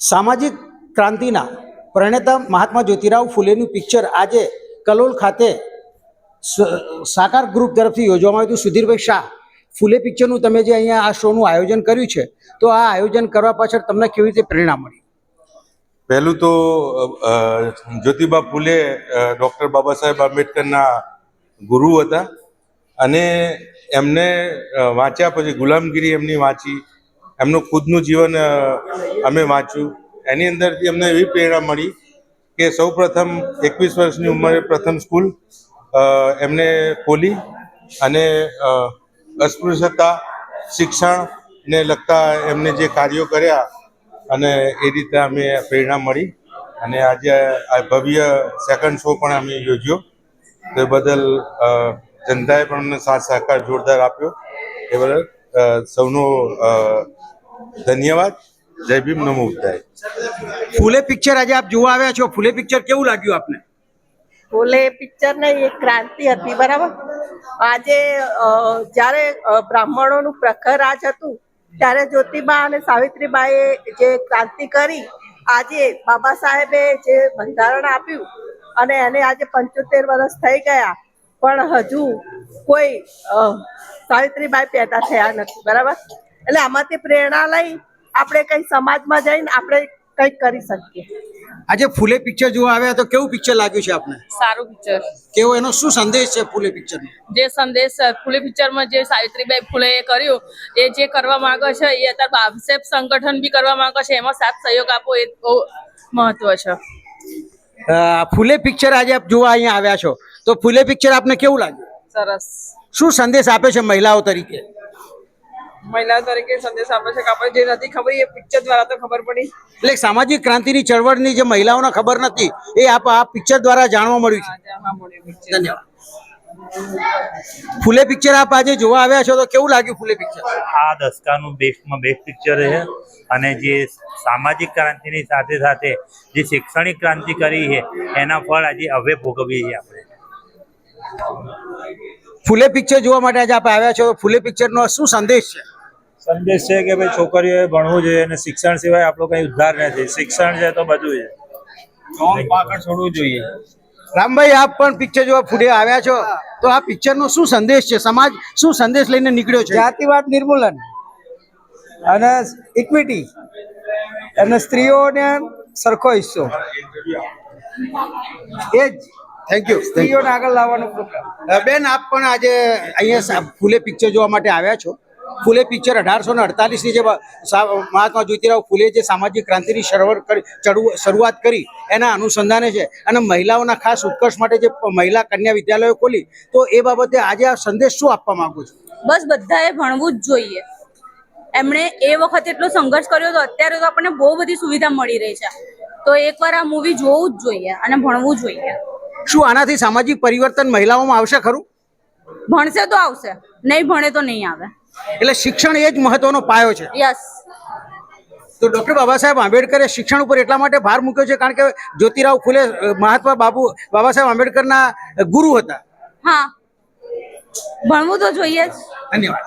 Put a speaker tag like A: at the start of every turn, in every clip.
A: સામાજિક ક્રાંતિના પ્રણેતા મહાત્મા જ્યોતિરાવ ફૂલેનું પિક્ચર આજે કલોલ ખાતે સાકાર ગ્રુપ તરફથી યોજવામાં આવ્યું હતું. સુધીરભાઈ શાહ, ફૂલે પિક્ચરનું તમે જે અહીંયા આ શોનું આયોજન કર્યું છે, તો આ આયોજન કરવા પાછળ તમને કેવી રીતે પ્રેરણા મળી?
B: પહેલું તો જ્યોતિબા ફૂલે ડૉક્ટર બાબા સાહેબ આંબેડકરના ગુરુ હતા અને એમને વાંચ્યા પછી ગુલામગીરી એમની વાંચી. એમનું ખુદનું જીવન અમે વાંચ્યું. એની અંદરથી અમને એવી પ્રેરણા મળી કે સૌ પ્રથમ એકવીસ વર્ષની ઉંમરે પ્રથમ સ્કૂલ એમને ખોલી અને અસ્પૃશ્યતા શિક્ષણને લગતા એમને જે કાર્યો કર્યા અને એ રીતે અમે પ્રેરણા મળી અને આજે આ ભવ્ય સેકન્ડ શો પણ અમે યોજ્યો. તે બદલ જનતાએ પણ અમને સાથ સહકાર જોરદાર આપ્યો. એ બદલ સૌનો ધન્યવાદ. જય ભીમ નમો બુદ્ધાય
A: ફૂલે પિક્ચર આજે આપ જોવા આવ્યા છો? ફૂલે પિક્ચર કેવું લાગ્યું આપને?
C: ફૂલે પિક્ચર ને એક ક્રાંતિ હતી બરાબર? આજે જ્યારે બ્રાહ્મણોનું પ્રખર રાજ હતું ત્યારે જ્યોતિબા અને સાવિત્રીબાઈએ જે ક્રાંતિ કરી આજે બાબા સાહેબે જે બંધારણ આપ્યું અને એને આજે પંચોતેર વર્ષ થઈ ગયા. પણ હજુ કોઈ સાવિત્રીબાઈ પેદા થયા નથી બરાબર? એટલે આમાંથી પ્રેરણા લઈ આપણે કઈ સમાજમાં જઈને આપણે કંઈક કરી શકીએ.
A: આજે ફૂલે પિક્ચર જોવા આવ્યા તો કેવું પિક્ચર લાગ્યું છે આપને?
D: સારું પિક્ચર.
A: કેવો એનો શું સંદેશ છે ફૂલે પિક્ચરનો?
D: જે સંદેશ ફૂલે પિક્ચરમાં જે સાવિત્રીબાઈ ફૂલે કર્યું એ જે કરવા માંગે છે એ અત્યારે બાપસેપ સંગઠન બી કરવા માંગે છે એમાં સાથ સહયોગ આપવો એ બહુ મહત્વ છે.
A: ફૂલે પિક્ચર આજે આપ જોવા અહીંયા આવ્યા છો. તો ફૂલે પિક્ચર આપને કેવું લાગ્યું?
D: સરસ.
A: શું સંદેશ આપે છે મહિલાઓ તરીકે?
D: મહિલા તરીકે સંદેશ આપે છે કે આપણે જે નથી ખબર એ પિક્ચર દ્વારા તો ખબર પડી.
A: એટલે સામાજિક ક્રાંતિની ચળવળની જે મહિલાઓને ખબર નથી એ આપ આ પિક્ચર દ્વારા જાણવા મળ્યું છે. ધન્યવાદ. ફૂલે પિક્ચર આપ આજે જોવા આવ્યા છો તો કેવું લાગ્યું ફૂલે પિક્ચર
E: આ દસકાનું બેસ્ટમાં બેસ્ટ પિક્ચર છે અને જે સામાજિક ક્રાંતિની સાથે સાથે જે શૈક્ષણિક ક્રાંતિ કરી છે એના ફળ આજે હવે ભોગવીએ છીએ આપણે.
A: ફૂલે પિક્ચર જોવા માટે આજે આપ આવ્યા છો. ફૂલે પિક્ચરનો શું સંદેશ છે?
F: સંદેશ છે કે ભાઈ છોકરીઓએ ભણવું જોઈએ અને શિક્ષણ સિવાય આપણો કઈ ઉદ્ધાર નથી શિક્ષણ છે તો બધું છે. પાકડ છોડવું જોઈએ.
A: રામભાઈ આપ પણ પિક્ચર જોવા ફૂટે આવ્યા છો. તો આ પિક્ચરનો શું સંદેશ છે? સમાજ શું સંદેશ લઈને નીકળ્યો છે?
G: જાતિવાદ નિર્મૂલન અને ઇક્વિટી અને સ્ત્રીઓને સરખો હિસ્સો. એ જ.
A: થેન્ક યુ
G: સ્ત્રીઓને આગળ લાવવાનો પ્રોગ્રામ
A: બેન આપ પણ આજે અહીંયા ફૂલે પિક્ચર જોવા માટે આવ્યા છો. ફૂલે પિક્ચર અઢારસો ને અડતાલીસની જે મહાત્મા જ્યોતિરાવ ફૂલે જે સામાજિક ક્રાંતિની શરૂઆત કરી શરૂઆત કરી એના અનુસંધાને છે. અને મહિલાઓના ખાસ ઉત્કર્ષ માટે જે મહિલા કન્યા વિદ્યાલયો ખોલી તો એ બાબતે આજે આ સંદેશ શું આપવા માંગુ છું?
H: બસ બધાએ ભણવું જ જોઈએ. એમણે એ વખત એટલો સંઘર્ષ કર્યો તો અત્યારે તો આપણને બહુ બધી સુવિધા મળી રહી છે. તો એકવાર આ મૂવી જોવું જ જોઈએ અને ભણવું જોઈએ.
A: શું આનાથી સામાજિક પરિવર્તન મહિલાઓમાં આવશે ખરું?
H: ભણશે તો આવશે નહીં ભણે તો નહીં આવે.
A: એટલે શિક્ષણ એ જ મહત્વનો પાયો છે.
H: યસ.
A: તો ડોક્ટર બાબા સાહેબ આંબેડકરે શિક્ષણ ઉપર એટલા માટે ભાર મૂક્યો છે કારણ કે જ્યોતિરાવ ફૂલે મહાત્મા બાબુ બાબા સાહેબ આંબેડકરના ગુરુ હતા.
H: હા. ભણવું તો જોઈએ જ.
A: ધન્યવાદ.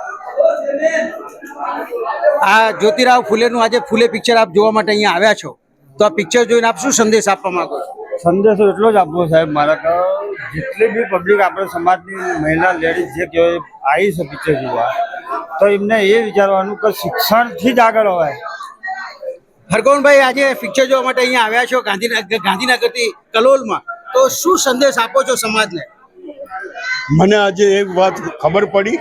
A: આ જ્યોતિરાવ ફૂલેનું આજે ફૂલે પિક્ચર આપ જોવા માટે અહીંયા આવ્યા છો. તો આ પિક્ચર જોઈને આપ શું સંદેશ આપવા માંગો છો?
G: સંદેશો એટલો જ આપવો સાહેબ મારા કે જેટલી બી પબ્લિક આપણે સમાજની મહિલા લેડીઝ જે કહેવાય આવી છે પિક્ચર જોવા તો એમને એ વિચારવાનું કે શિક્ષણથી જ આગળ હોય.
A: હરગોવનભાઈ આજે પિક્ચર જોવા માટે અહીંયા આવ્યા છો ગાંધીનગર ગાંધીનગરથી કલોલમાં. તો શું સંદેશ આપો છો સમાજને?
I: મને આજે એક વાત ખબર પડી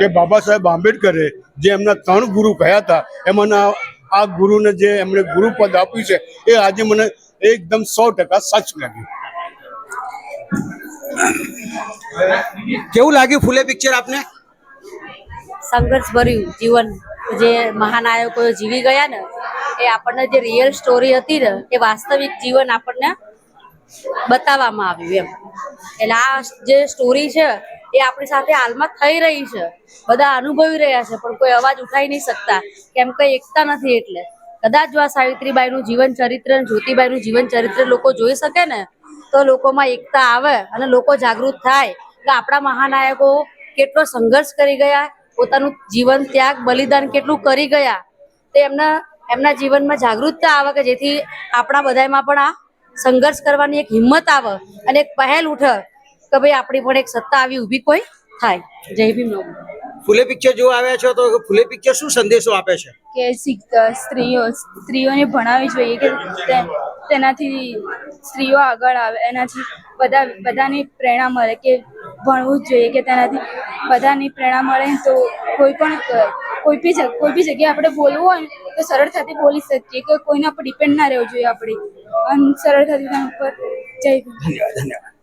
I: કે બાબા સાહેબ આંબેડકરે જે એમના ત્રણ ગુરુ કહ્યા હતા એમાંના આ ગુરુને જે એમણે ગુરુપદ આપ્યું છે એ આજે મને એકદમ સો ટકા સાચું લાગ્યું.
A: કેવું લાગ્યું ફૂલે પિક્ચર આપને?
J: સંઘર્ષ ભર્યું જીવન. જે મહાનાયકો જીવી ગયા ને એ આપણને જે રિયલ સ્ટોરી હતી ને એ વાસ્તવિક જીવન આપણને બતાવવામાં આવ્યું એમ. એટલે આ જે સ્ટોરી છે એ આપણી સાથે હાલમાં થઈ રહી છે. બધા અનુભવી રહ્યા છે પણ કોઈ અવાજ ઉઠાઈ નહીં શકતા. કેમ કે એકતા નથી એટલે. કદાચ જો આ સાવિત્રીબાઈનું જીવન ચરિત્ર જ્યોતિબાઈ જ્યોતિબાઈનું જીવન ચરિત્ર લોકો જોઈ શકે ને, તો લોકોમાં એકતા આવે અને લોકો જાગૃત થાય કે આપણા મહાનાયકો કેટલો સંઘર્ષ કરી ગયા, પોતાનું જીવન ત્યાગ, બલિદાન કેટલું કરી ગયા. તે એમના એમના જીવનમાં જાગૃતતા આવે કે જેથી આપણા બધામાં પણ આ સંઘર્ષ કરવાની એક હિંમત આવે અને એક પહેલ ઉઠે કે ભાઈ આપણી પણ એક સત્તા આવી ઊભી કોઈ થાય. જય ભીમ
A: ફૂલે પિક્ચર જોવા આવ્યા છો તો ફૂલે પિક્ચર શું સંદેશો આપે છે?
H: કે સ્ત્રીઓ સ્ત્રીઓને ભણાવવી જોઈએ કે તેનાથી સ્ત્રીઓ આગળ આવે એનાથી બધા બધાને પ્રેરણા મળે કે ભણવું જ જોઈએ કે તેનાથી બધાની પ્રેરણા મળે તો કોઈ પણ કોઈ બી કોઈ બી જગ્યાએ આપણે બોલવું હોય ને તો સરળતાથી બોલી શકીએ કે કોઈના પર ડિપેન્ડ ના રહેવું જોઈએ આપણે. અને સરળતાથી તેના ઉપર જય
A: ધન્યવાદ ધન્યવાદ.